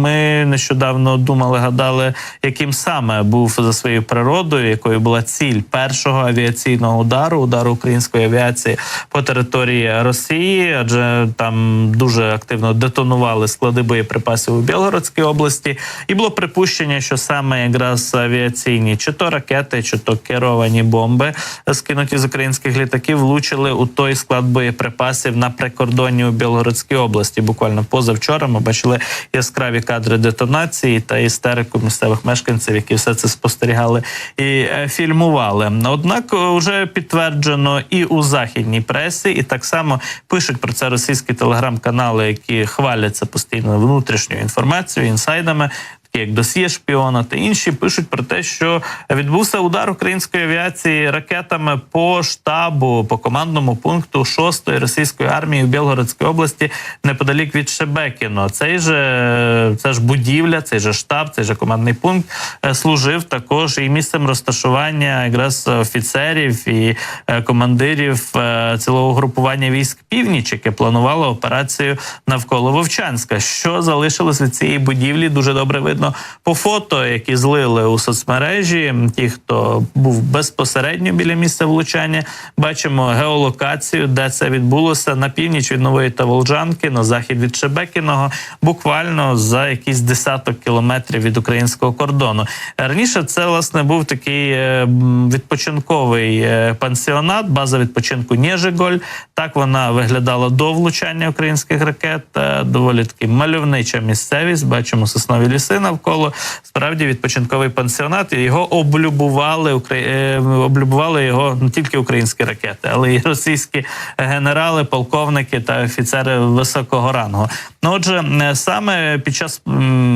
ми нещодавно думали, гадали, яким саме був за своєю природою, якою була ціль першого авіаційного удару, удару української авіації по території Росії, адже там дуже активно детонували склади боєприпасів у Білгородській області, і було припущення, що саме якраз авіаційні чи то ракети, чи то керовані бомби, скинуті з українських літаків, влучили у той склад боєприпасів на прикордонні у Білгородській області. Буквально позавчора ми бачили яскраві кадри детонації та істерику місцевих мешканців, які все це спостерігали і е, фільмували. Однак вже підтверджено і у західній пресі, і так само пишуть про це російські телеграм-канали, які хваляться постійно внутрішньою інформацією, інсайдами. Такі як досьє шпіона та інші пишуть про те, що відбувся удар української авіації ракетами по штабу, по командному пункту 6-ї російської армії в Білгородській області неподалік від Шебекіно. Цей же це ж будівля, цей же штаб, цей же командний пункт е, служив також і місцем розташування якраз офіцерів і е, командирів е, цілого групування військ північ, яке планувало операцію навколо Вовчанська. Що залишилось від цієї будівлі, дуже добре видно по фото, які злили у соцмережі. Ті, хто був безпосередньо біля місця влучання, бачимо геолокацію, де це відбулося на північ від нової Таволжанки, на захід від Шебекіного, буквально за якісь десяток кілометрів від українського кордону. Раніше це власне був такий е, відпочинковий е, пансіонат, база відпочинку Нєжиголь. Так вона виглядала до влучання українських ракет. Е, Доволі таки мальовнича місцевість. Бачимо соснові ліси навколо. Справді відпочинковий пансіонат. І його облюбували е, облюбували його не тільки українські ракети, але й російські генерали, полковники та офіцери високого рангу. Ну, отже, е, саме під час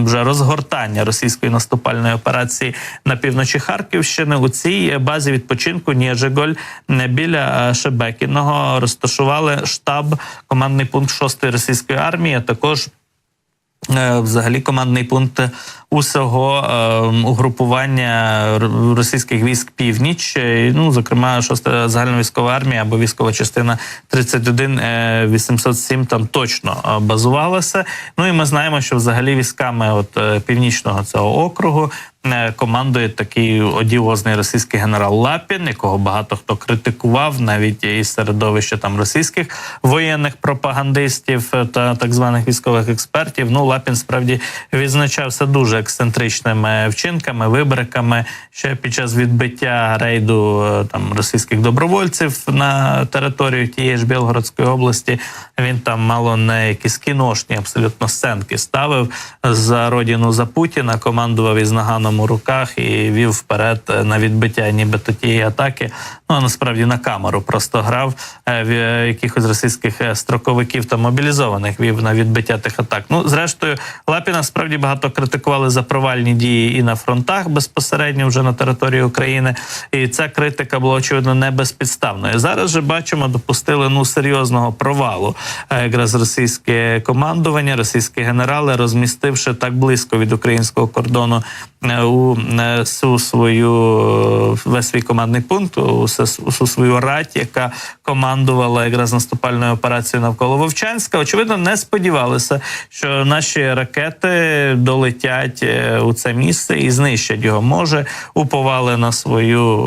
вже розгортання російської наступальної операції на півночі Харківщини у цій базі відпочинку Ніжеголь е, біля Шебекіного розташували штаб, командний пункт 6-ї російської армії, а також Взагалі командний пункт усього е, угрупування російських військ північ, ну зокрема, шоста загальна військова армія або військова частина 31 е, 807 там точно е, базувалася. Ну і ми знаємо, що взагалі військами от е, північного цього округу командує такий одіозний російський генерал Лапін, якого багато хто критикував, навіть із середовища там російських воєнних пропагандистів та так званих військових експертів. Ну Лапін справді відзначався дуже ексцентричними вчинками, вибриками ще під час відбиття рейду е, там російських добровольців на територію тієї ж Білгородської області. Він там мало не якісь кіношні абсолютно сценки ставив за родину за Путіна, командував із наганом у руках і вів вперед е, на відбиття, нібито тієї атаки. Ну а насправді на камеру просто грав е, в якихось російських строковиків та мобілізованих вів на відбиття тих атак. Ну зрештою, Лапіна справді багато критикували за провальні дії і на фронтах безпосередньо вже на території України. І ця критика була очевидно не безпідставною. Зараз же бачимо, допустили ну серйозного провалу е, якраз російське командування, російські генерали, розмістивши так близько від українського кордону е, у е, всю свою весь свій командний пункт, усю свою рать, яка командувала якраз наступальною операцією навколо Вовчанська. Очевидно, не сподівалися, що наші ракети долетять е, у це місце і знищать його. Може, уповали на свою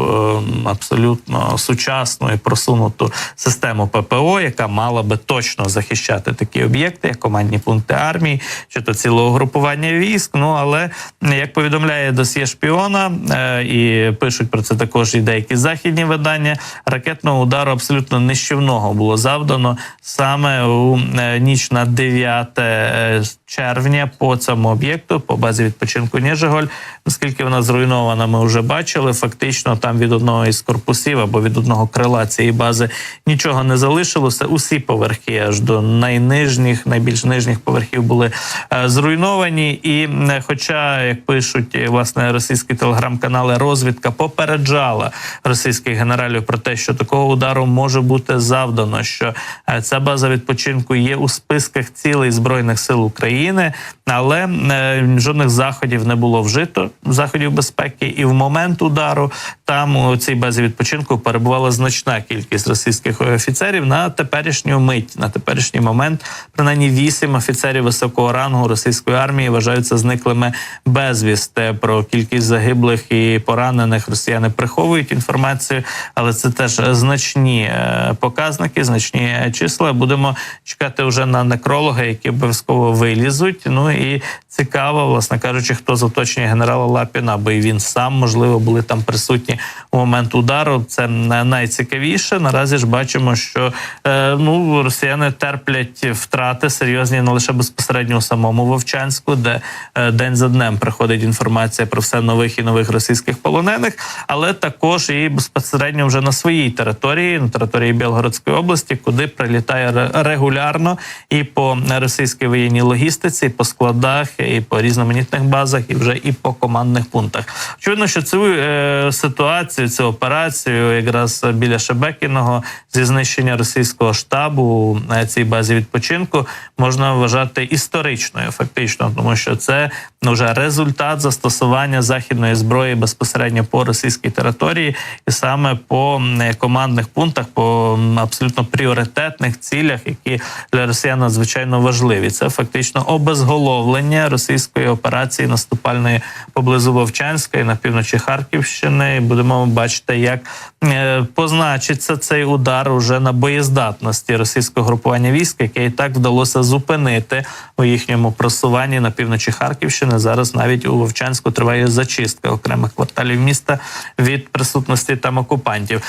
е, абсолютно сучасну і просунуту систему ППО, яка мала би точно захищати такі об'єкти, як командні пункти армії, чи то цілого групування військ. Ну але як повідомляє досьє шпіона, е, і пишуть про це також і деякі західні видання. Ракетного удару абсолютно нищівного було завдано саме у е, ніч на 9 е, червня по цьому об'єкту, по базі відпочинку Ніжеголь. Наскільки вона зруйнована, ми вже бачили. Фактично, там від одного із корпусів або від одного крила цієї бази нічого не залишилося. Усі поверхи, аж до найнижніх, найбільш нижніх поверхів були е, зруйновані. І е, хоча, як пишуть власне російські телеграм-канали розвідка попереджала російських генералів про те, що такого удару може бути завдано. Що е, ця база відпочинку є у списках цілей збройних сил України, але е, жодних заходів не було вжито заходів безпеки, і в момент удару там у цій базі відпочинку перебувала значна кількість російських офіцерів на теперішню мить, на теперішній момент. Принаймні вісім офіцерів високого рангу російської армії вважаються зниклими безвісти. Про кількість загиблих і поранених росіяни приховують інформацію, але це теж значні е, показники, значні числа. Будемо чекати вже на некролога, які обов'язково вилізуть. Ну і цікаво, власне кажучи, хто з оточення генерала Лапіна, бо і він сам можливо були там присутні у момент удару. Це найцікавіше. Наразі ж бачимо, що е, ну росіяни терплять втрати серйозні не лише безпосередньо у самому Вовчанську, де е, день за днем приходить інформація про все нових і нових російських полонених, але також і безпосередньо вже на своїй території, на території Білгородської області, куди прилітає ре- регулярно і по російській воєнній логістиці, і по складах, і по різноманітних базах, і вже і по командних пунктах. Очевидно, що цю е, ситуацію, цю операцію, якраз біля Шебекіного зі знищення російського штабу на цій базі відпочинку можна вважати історичною, фактично, тому що це ну, вже результат застосування західної зброї безпосередньо по російській території, і саме по командних пунктах, по абсолютно пріоритетних цілях, які для росіян надзвичайно важливі. Це фактично обезголовлення російської операції наступальної поблизу Вовчанська і на півночі Харківщини. І будемо бачити, як е, позначиться цей удар уже на боєздатності російського групування військ, яке і так вдалося зупинити у їхньому просуванні на півночі Харківщини. Зараз навіть у Вовчанську триває зачистка окремих кварталів міста від присутності там окупантів.